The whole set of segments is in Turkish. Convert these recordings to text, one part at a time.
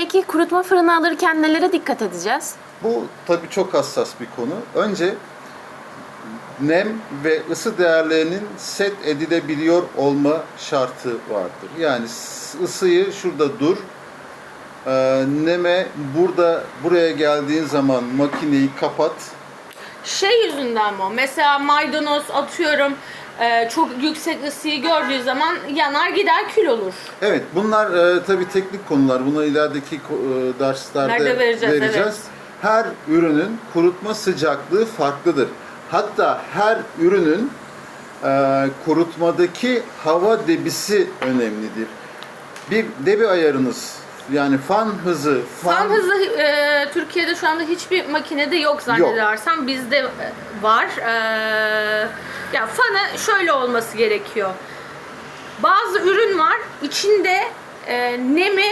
Peki kurutma fırını alırken nelere dikkat edeceğiz? Bu tabii çok hassas bir konu. Önce nem ve ısı değerlerinin set edilebiliyor olma şartı vardır. Yani ısıyı şurada dur, e, neme burada buraya geldiğin zaman makineyi kapat. Şey yüzünden mi o? Mesela maydanoz atıyorum e, çok yüksek ısıyı gördüğü zaman yanar gider kül olur. Evet, bunlar e, tabii teknik konular. Buna ilerideki e, derslerde Nerede vereceğiz, evet. Her ürünün kurutma sıcaklığı farklıdır. Hatta her ürünün e, kurutmadaki hava debisi önemlidir. Bir debi ayarınız yani fan hızı, Fan hızı e, Türkiye'de şu anda hiçbir makinede yok zannedersem. Bizde e, var. E, ya fanı şöyle olması gerekiyor. Bazı ürün var içinde e, nemi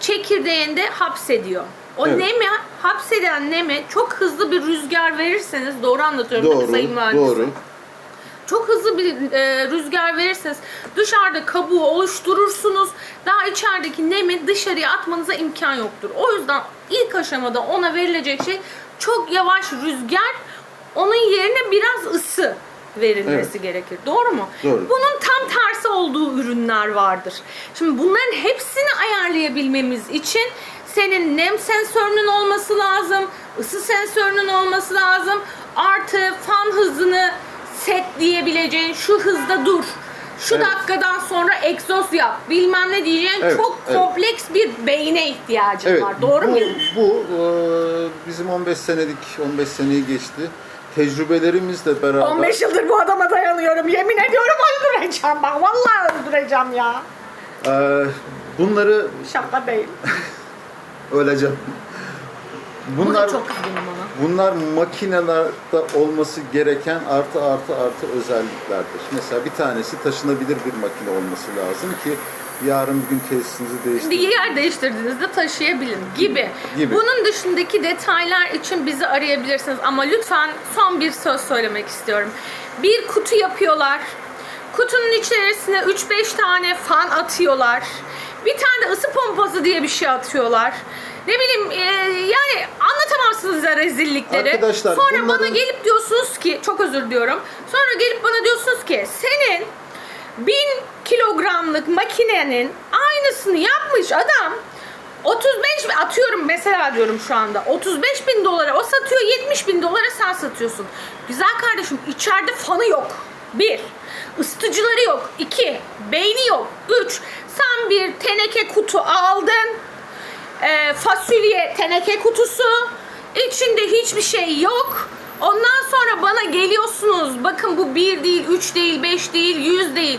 çekirdeğinde hapsediyor. O Evet. nemi hapseden nemi çok hızlı bir rüzgar verirseniz doğru anlatıyorum değil mi Doğru, sayın mühendisim? doğru. Çok hızlı bir e, rüzgar verirseniz dışarıda kabuğu oluşturursunuz. Daha içerideki nemi dışarıya atmanıza imkan yoktur. O yüzden ilk aşamada ona verilecek şey çok yavaş rüzgar. Onun yerine biraz ısı verilmesi Evet. gerekir. Doğru mu? Doğru. Bunun tam tersi olduğu ürünler vardır. Şimdi bunların hepsini ayarlayabilmemiz için senin nem sensörünün olması lazım, ısı sensörünün olması lazım, artı fan hızını setleyebileceğin şu hızda dur. Şu Evet. dakikadan sonra egzoz yap. Bilmem ne diyeceğin Evet, çok evet. kompleks bir beyne ihtiyacın Evet, var. Doğru bu, mu? Bu e, bizim 15 senelik, 15 seneyi geçti. Tecrübelerimizle beraber 15 yıldır bu adama dayanıyorum. Yemin ediyorum öldüreceğim bak. Vallahi öldüreceğim ya. e, bunları Şaka değil. öleceğim. Bunlar, çok ona. bunlar makinelerde olması gereken artı artı artı özelliklerdir. Mesela bir tanesi taşınabilir bir makine olması lazım ki yarın bir gün tesisinizi Bir değiştirin. yer değiştirdiğinizde taşıyabilin gibi. Gibi. Bunun dışındaki detaylar için bizi arayabilirsiniz ama lütfen son bir söz söylemek istiyorum. Bir kutu yapıyorlar. Kutunun içerisine 3-5 tane fan atıyorlar. Bir tane de ısı pompası diye bir şey atıyorlar. Ne bileyim e, rezillikleri. Arkadaşlar, Sonra bana bunların- gelip diyorsunuz ki çok özür diliyorum. Sonra gelip bana diyorsunuz ki senin 1000 kilogramlık makinenin aynısını yapmış adam 35 bin- atıyorum mesela diyorum şu anda 35 bin dolara o satıyor 70 bin dolara sen satıyorsun. Güzel kardeşim içeride fanı yok. Bir. ısıtıcıları yok. İki. Beyni yok. Üç. Sen bir teneke kutu aldın. Ee, fasulye teneke kutusu. İçinde hiçbir şey yok. Ondan sonra bana geliyorsunuz. Bakın bu bir değil, üç değil, beş değil, yüz değil.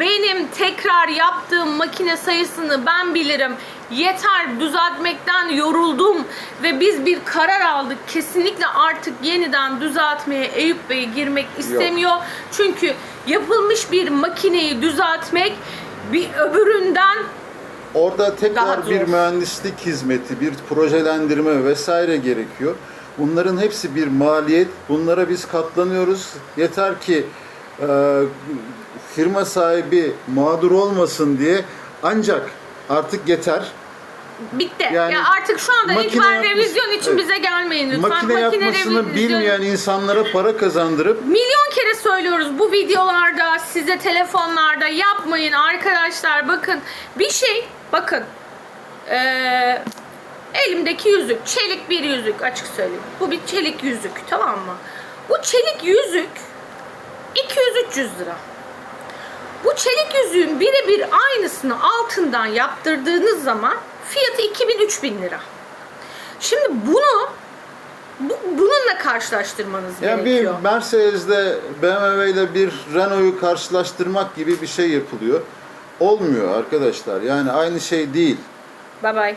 Benim tekrar yaptığım makine sayısını ben bilirim. Yeter düzeltmekten yoruldum ve biz bir karar aldık. Kesinlikle artık yeniden düzeltmeye Eyüp Bey girmek istemiyor. Çünkü yapılmış bir makineyi düzeltmek bir öbüründen Orada Daha tekrar zor. bir mühendislik hizmeti, bir projelendirme vesaire gerekiyor. Bunların hepsi bir maliyet. Bunlara biz katlanıyoruz. Yeter ki e, firma sahibi mağdur olmasın diye ancak artık yeter. Bitti. Yani ya artık şu anda makine lütfen yapmış- revizyon için Evet. bize gelmeyin lütfen. Makine yapmasını revizyon- bilmeyen insanlara para kazandırıp Milyon kere söylüyoruz bu videolarda, size telefonlarda yapmayın arkadaşlar. Bakın bir şey, bakın. Ee, elimdeki yüzük, çelik bir yüzük açık söyleyeyim. Bu bir çelik yüzük tamam mı? Bu çelik yüzük 200-300 lira. Bu çelik yüzüğün birebir aynısını altından yaptırdığınız zaman fiyatı 2000-3000 lira. Şimdi bunu bu, bununla karşılaştırmanız yani gerekiyor. bir Mercedes'le BMW ile bir Renault'u karşılaştırmak gibi bir şey yapılıyor. Olmuyor arkadaşlar. Yani aynı şey değil. Bye bye.